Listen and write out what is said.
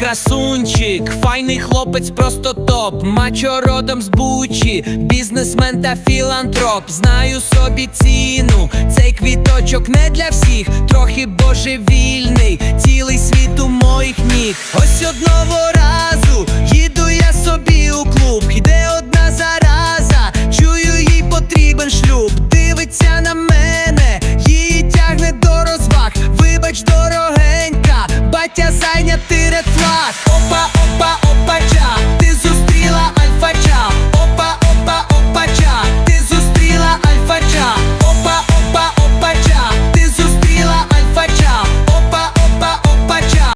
Красунчик, файний хлопець, просто топ. Мачо родом з бучі, бізнесмен та філантроп. Знаю собі ціну. Цей квіточок не для всіх, трохи божевільний, цілий світ у моїх ніг. Ось одного разу прийняти ред флаг Опа,